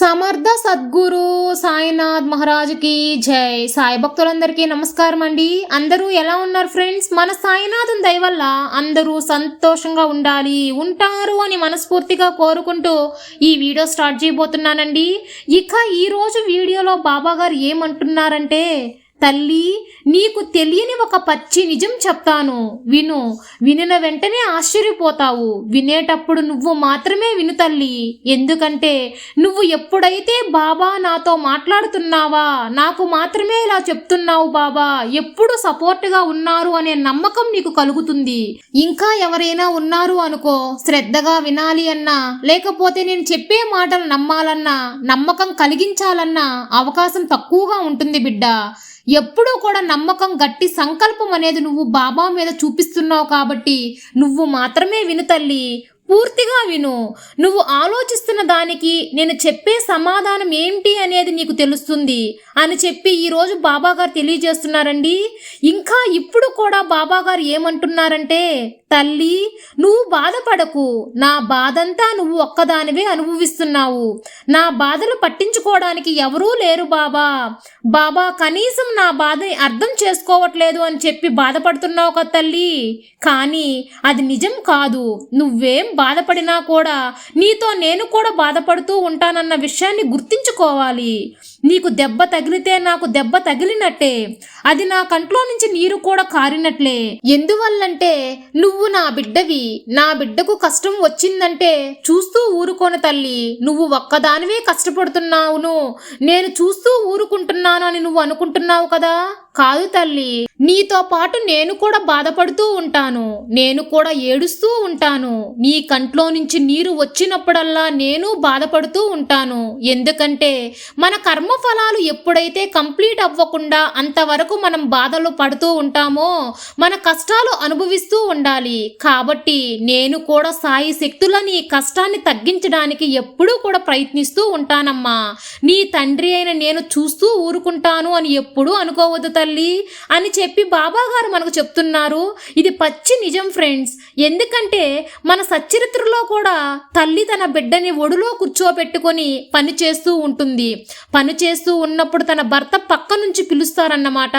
సమర్థ సద్గురు సాయినాథ్ మహారాజుకి జై. సాయి భక్తులందరికీ నమస్కారం అండి అందరూ ఎలా ఉన్నారు ఫ్రెండ్స్? మన సాయినాథం దయ వల్ల అందరూ సంతోషంగా ఉండాలి ఉంటారు అని మనస్ఫూర్తిగా కోరుకుంటూ ఈ వీడియో స్టార్ట్ చేయబోతున్నానండి. ఇక ఈరోజు వీడియోలో బాబా గారు ఏమంటున్నారంటే తల్లి నీకు తెలియని ఒక పచ్చి నిజం చెప్తాను. విను వినిన వెంటనే ఆశ్చర్యపోతావు. వినేటప్పుడు నువ్వు మాత్రమే విను తల్లి. ఎందుకంటే నువ్వు ఎప్పుడైతే బాబా నాతో మాట్లాడుతున్నావా నాకు మాత్రమే ఇలా చెప్తున్నావు బాబా. ఎప్పుడు సపోర్ట్గా ఉన్నారు అనే నమ్మకం నీకు కలుగుతుంది. ఇంకా ఎవరైనా ఉన్నారు అనుకో శ్రద్ధగా వినాలి అన్నా లేకపోతే నేను చెప్పే మాటలు నమ్మాలన్నా నమ్మకం కలిగించాలన్నా అవకాశం తక్కువగా ఉంటుంది బిడ్డ. ఎప్పుడూ కూడా నమ్మకం గట్టి సంకల్పం అనేది నువ్వు బాబా మీద చూపిస్తున్నావు కాబట్టి నువ్వు మాత్రమే విను తల్లి. పూర్తిగా విను. నువ్వు ఆలోచిస్తున్న దానికి నేను చెప్పే సమాధానం ఏంటి అనేది నీకు తెలుస్తుంది అని చెప్పి ఈరోజు బాబాగారు తెలియజేస్తున్నారండి. ఇంకా ఇప్పుడు కూడా బాబాగారు ఏమంటున్నారంటే తల్లి నువ్వు బాధపడకు. నా బాధంతా నువ్వు ఒక్కదానివే అనుభవిస్తున్నావు. నా బాధలు పట్టించుకోవడానికి ఎవరూ లేరు బాబా. బాబా కనీసం నా బాధని అర్థం చేసుకోవట్లేదు అని చెప్పి బాధపడుతున్నావు కదా తల్లి. కానీ అది నిజం కాదు. నువ్వేం బాధపడినా కూడా నీతో నేను కూడా బాధపడుతూ ఉంటానన్న విషయాన్ని గుర్తించుకోవాలి. నీకు దెబ్బ తగిలితే నాకు దెబ్బ తగిలినట్టే. అది నా కంట్లో నుంచి నీరు కూడా కారినట్లే. ఎందువల్లంటే నువ్వు నా బిడ్డవి నా బిడ్డకు కష్టం వచ్చిందంటే చూస్తూ ఊరుకోను తల్లి. నువ్వు ఒక్కదానివే కష్టపడుతున్నావును. నేను చూస్తూ ఊరుకుంటున్నాను అని నువ్వు అనుకుంటున్నావు కదా? కాదు తల్లి నీతో పాటు నేను కూడా బాధపడుతూ ఉంటాను. నేను కూడా ఏడుస్తూ ఉంటాను. నీ కంట్లో నుంచి నీరు వచ్చినప్పుడల్లా నేను బాధపడుతూ ఉంటాను. ఎందుకంటే మన కర్మఫలాలు ఎప్పుడైతే కంప్లీట్ అవ్వకుండా అంతవరకు మనం బాధలు పడుతూ ఉంటామో మన కష్టాలు అనుభవిస్తూ ఉండాలి. కాబట్టి నేను కూడా సాయి శక్తుల నీ కష్టాన్ని తగ్గించడానికి ఎప్పుడూ కూడా ప్రయత్నిస్తూ ఉంటానమ్మా. నీ తండ్రి అయిన నేను చూస్తూ ఊరుకుంటాను అని ఎప్పుడూ అనుకోవద్దు తల్లి అని చెప్పి బాబాగారు మనకు చెప్తున్నారు. ఇది పచ్చి నిజం ఫ్రెండ్స్. ఎందుకంటే మన సచ్చరిత్రలో కూడా తల్లి తన బిడ్డని ఒడిలో కూర్చోబెట్టుకొని పని చేస్తూ ఉంటుంది. పని చేస్తూ ఉన్నప్పుడు తన భర్త పక్క నుంచి పిలుస్తారన్నమాట.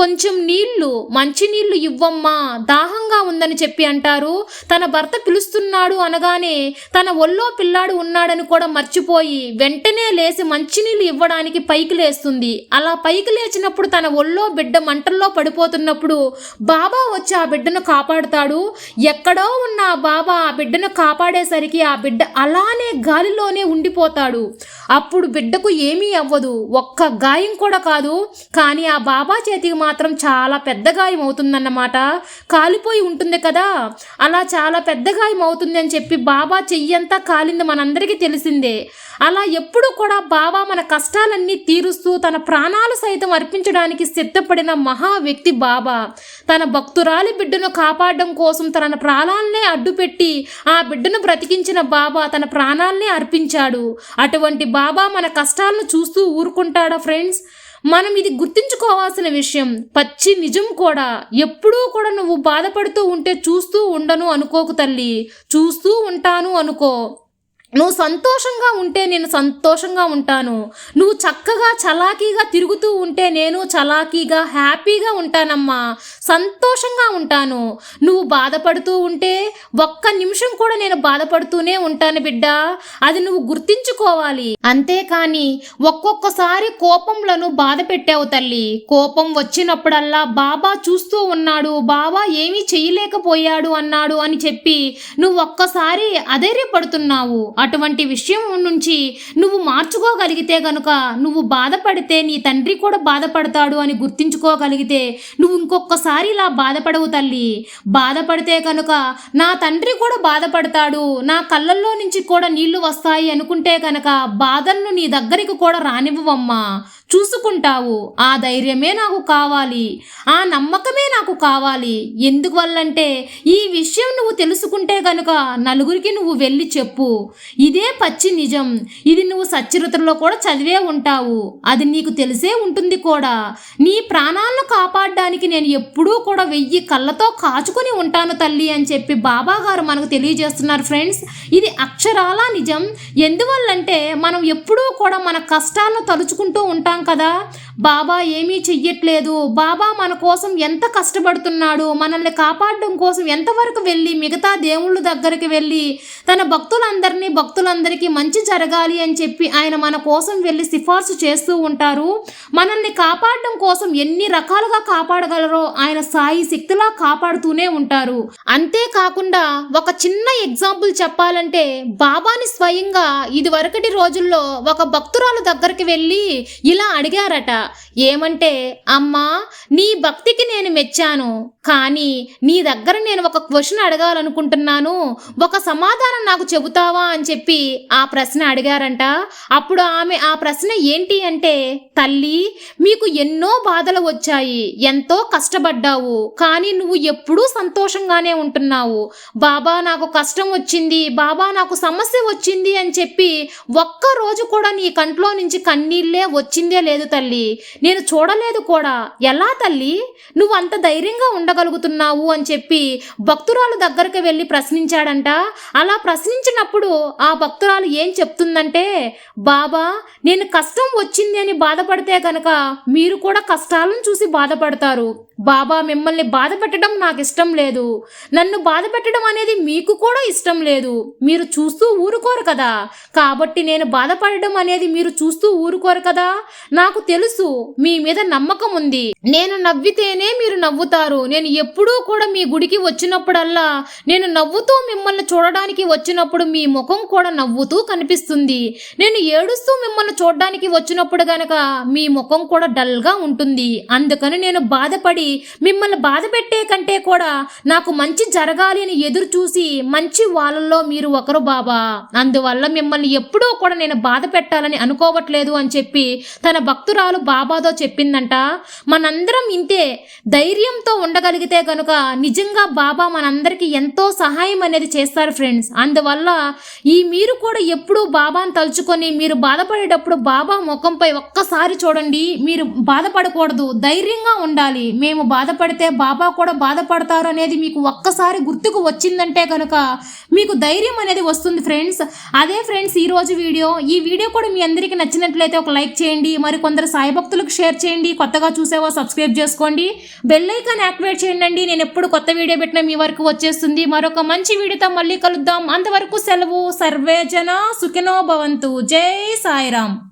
కొంచెం నీళ్ళు మంచి నీళ్ళు ఇవ్వమ్మా దాహంగా ఉందని చెప్పి అంటారు. తన భర్త పిలుస్తున్నాడు అనగానే తన ఒళ్ళో పిల్లాడు ఉన్నాడని కూడా మర్చిపోయి వెంటనే లేచి మంచినీళ్ళు ఇవ్వడానికి పైకి లేస్తుంది. అలా పైకి లేచినప్పుడు తన ఒళ్ళో బిడ్డ మంటల్లో పడిపోతున్నప్పుడు బాబా వచ్చి ఆ బిడ్డను కాపాడుతాడు. ఎక్కడో ఉన్న ఆ బాబా ఆ బిడ్డను కాపాడేసరికి ఆ బిడ్డ అలానే గాలిలోనే ఉండిపోతాడు. అప్పుడు బిడ్డకు ఏమీ అవ్వదు. ఒక్క గాయం కూడా కాదు. కానీ ఆ బాబా చేతికి మాత్రం చాలా పెద్ద గాయం అవుతుందన్నమాట. కాలిపోయి ఉంటుంది కదా. అలా చాలా పెద్ద గాయం అవుతుంది అని చెప్పి బాబా చెయ్యంతా కాలింది మనందరికీ తెలిసిందే. అలా ఎప్పుడు కూడా బాబా మన కష్టాలన్నీ తీరుస్తూ తన ప్రాణాలు సైతం అర్పించడానికి సిద్ధపడిన మహా వ్యక్తి బాబా. తన భక్తురాలి బిడ్డను కాపాడడం కోసం తన ప్రాణాలనే అడ్డుపెట్టి ఆ బిడ్డను బ్రతికించిన బాబా తన ప్రాణాలనే అర్పించాడు. అటువంటి బాబా మన కష్టాలను చూస్తూ ఊరుకుంటాడా ఫ్రెండ్స్? మనం ఇది గుర్తుంచుకోవాల్సిన విషయం. పచ్చి నిజం కూడా. ఎప్పుడూ కూడా నువ్వు బాధపడుతూ ఉంటే చూస్తూ ఉండను అనుకోకు తల్లి. చూస్తూ ఉంటాను అనుకో. నువ్వు సంతోషంగా ఉంటే నేను సంతోషంగా ఉంటాను. నువ్వు చక్కగా చలాకీగా తిరుగుతూ ఉంటే నేను చలాకీగా హ్యాపీగా ఉంటానమ్మా. సంతోషంగా ఉంటాను. నువ్వు బాధపడుతూ ఉంటే ఒక్క నిమిషం కూడా నేను బాధపడుతూనే ఉంటాను బిడ్డ. అది నువ్వు గుర్తించుకోవాలి. అంతేకాని ఒక్కొక్కసారి కోపంలను బాధ పెట్టావు తల్లి. కోపం వచ్చినప్పుడల్లా బాబా చూస్తూ ఉన్నాడు. బాబా ఏమీ చేయలేకపోయాడు అన్నాడు అని చెప్పి నువ్వు ఒక్కసారి అధైర్యపడుతున్నావు. అటువంటి విషయం నుంచి నువ్వు మార్చుకోగలిగితే గనుక నువ్వు బాధపడితే నీ తండ్రి కూడా బాధపడతాడు అని గుర్తించుకోగలిగితే నువ్వు ఇంకొకసారి ఇలా బాధపడవు తల్లి. బాధపడితే కనుక నా తండ్రి కూడా బాధపడతాడు నా కళ్ళల్లో నుంచి కూడా నీళ్ళు వస్తాయి అనుకుంటే కనుక బాధలను నీ దగ్గరికి కూడా రానివ్వమ్మా చూసుకుంటావు. ఆ ధైర్యమే నాకు కావాలి. ఆ నమ్మకమే నాకు కావాలి. ఎందువల్లంటే ఈ విషయం నువ్వు తెలుసుకుంటే గనుక నలుగురికి నువ్వు వెళ్ళి చెప్పు. ఇదే పచ్చి నిజం. ఇది నువ్వు సచ్చరిత్రలో కూడా చదివే ఉంటావు. అది నీకు తెలిసే ఉంటుంది కూడా. నీ ప్రాణాలను కాపాడడానికి నేను ఎప్పుడూ కూడా వెయ్యి కళ్ళతో కాచుకుని ఉంటాను తల్లి అని చెప్పి బాబా గారు మనకు తెలియజేస్తున్నారు ఫ్రెండ్స్. ఇది అక్షరాల నిజం. ఎందువల్లంటే మనం ఎప్పుడూ కూడా మన కష్టాలను తలుచుకుంటూ ఉంటాం కదా. బాబా ఏమీ చెయ్యట్లేదు. బాబా మన కోసం ఎంత కష్టపడుతున్నాడు. మనల్ని కాపాడడం కోసం ఎంతవరకు వెళ్ళి మిగతా దేవుళ్ళ దగ్గరికి వెళ్ళి తన భక్తులందరినీ భక్తులందరికీ మంచి జరగాలి అని చెప్పి ఆయన మన కోసం వెళ్ళి సిఫార్సు చేస్తూ ఉంటారు. మనల్ని కాపాడడం కోసం ఎన్ని రకాలుగా కాపాడగలరో ఆయన సాయి శక్తిలా కాపాడుతూనే ఉంటారు. అంతేకాకుండా ఒక చిన్న ఎగ్జాంపుల్ చెప్పాలంటే బాబాని స్వయంగా ఇదివరకటి రోజుల్లో ఒక భక్తురాలు దగ్గరికి వెళ్ళి ఇలా అడిగారట. ఏమంటే అమ్మా నీ భక్తికి నేను మెచ్చాను. కానీ నీ దగ్గర నేను ఒక క్వశ్చన్ అడగాలనుకుంటున్నాను. ఒక సమాధానం నాకు చెబుతావా అని చెప్పి ఆ ప్రశ్న అడిగారంట. అప్పుడు ఆమె ఆ ప్రశ్న ఏంటి అంటే తల్లి మీకు ఎన్నో బాధలు వచ్చాయి. ఎంతో కష్టపడ్డావు. కానీ నువ్వు ఎప్పుడూ సంతోషంగానే ఉంటున్నావు. బాబా నాకు కష్టం వచ్చింది. బాబా నాకు సమస్య వచ్చింది అని చెప్పి ఒక్క రోజు కూడా నీ కంట్లో నుంచి కన్నీళ్ళే వచ్చిందే లేదు తల్లి. నేను చూడలేదు కూడా. ఎలా తల్లి? నువ్వు అంత ధైర్యంగా ఉండగలుగుతున్నావు అని చెప్పి భక్తురాలు దగ్గరికి వెళ్ళి ప్రశ్నించాడంట. అలా ప్రశ్నించినప్పుడు ఆ భక్తురాలు ఏం చెప్తుందంటే బాబా నేను కష్టం వచ్చింది అని బాధపడితే కనుక మీరు కూడా కష్టాలను చూసి బాధపడతారు. బాబా మిమ్మల్ని బాధ పెట్టడం నాకు ఇష్టం లేదు. నన్ను బాధ పెట్టడం అనేది మీకు కూడా ఇష్టం లేదు. మీరు చూస్తూ ఊరుకోరు కదా. కాబట్టి నేను బాధపడడం అనేది మీరు చూస్తూ ఊరుకోరు కదా. నాకు తెలుసు మీ మీద నమ్మకం ఉంది. నేను నవ్వితేనే మీరు నవ్వుతారు. నేను ఎప్పుడూ కూడా మీ గుడికి వచ్చినప్పుడల్లా నేను నవ్వుతూ మిమ్మల్ని చూడడానికి వచ్చినప్పుడు మీ ముఖం కూడా నవ్వుతూ కనిపిస్తుంది. నేను ఏడుస్తూ మిమ్మల్ని చూడడానికి వచ్చినప్పుడు గనక మీ ముఖం కూడా డల్గా ఉంటుంది. అందుకని నేను బాధపడి మిమ్మల్ని బాధ పెట్టే కంటే కూడా నాకు మంచి జరగాలి అని ఎదురు చూసి మంచి వాళ్ళల్లో మీరు ఒకరు బాబా. అందువల్ల మిమ్మల్ని ఎప్పుడూ కూడా నేను బాధ పెట్టాలని అనుకోవట్లేదు అని చెప్పి తన భక్తురాలు బాబాతో చెప్పిందంట. మనందరం ఇంత ధైర్యంతో ఉండగలిగితే కనుక నిజంగా బాబా మనందరికీ ఎంతో సహాయం అనేది చేస్తారు ఫ్రెండ్స్. అందువల్ల ఈ మీరు కూడా ఎప్పుడూ బాబాను తలుచుకొని మీరు బాధపడేటప్పుడు బాబా ముఖంపై ఒక్కసారి చూడండి. మీరు బాధపడకూడదు. ధైర్యంగా ఉండాలి. మేము బాధపడితే బాబా కూడా బాధపడతారు అనేది మీకు ఒక్కసారి గుర్తుకు వచ్చిందంటే కనుక మీకు ధైర్యం అనేది వస్తుంది ఫ్రెండ్స్. అదే ఫ్రెండ్స్ ఈరోజు వీడియో. ఈ వీడియో కూడా మీ అందరికీ నచ్చినట్లయితే ఒక లైక్ చేయండి. మరి కొందరు సాయి భక్తులకు షేర్ చేయండి. కొత్తగా చూసేవో సబ్స్క్రైబ్ చేసుకోండి. బెల్ ఐకాన్ యాక్టివేట్ చేయండి. నేను ఎప్పుడు కొత్త వీడియో పెట్టినా మీ వరకు వచ్చేస్తుంది. మరొక మంచి వీడియోతో మళ్ళీ కలుద్దాం. అంతవరకు సెలవు. సర్వేజన సుఖినో భవంతు. జై సాయిరామ్.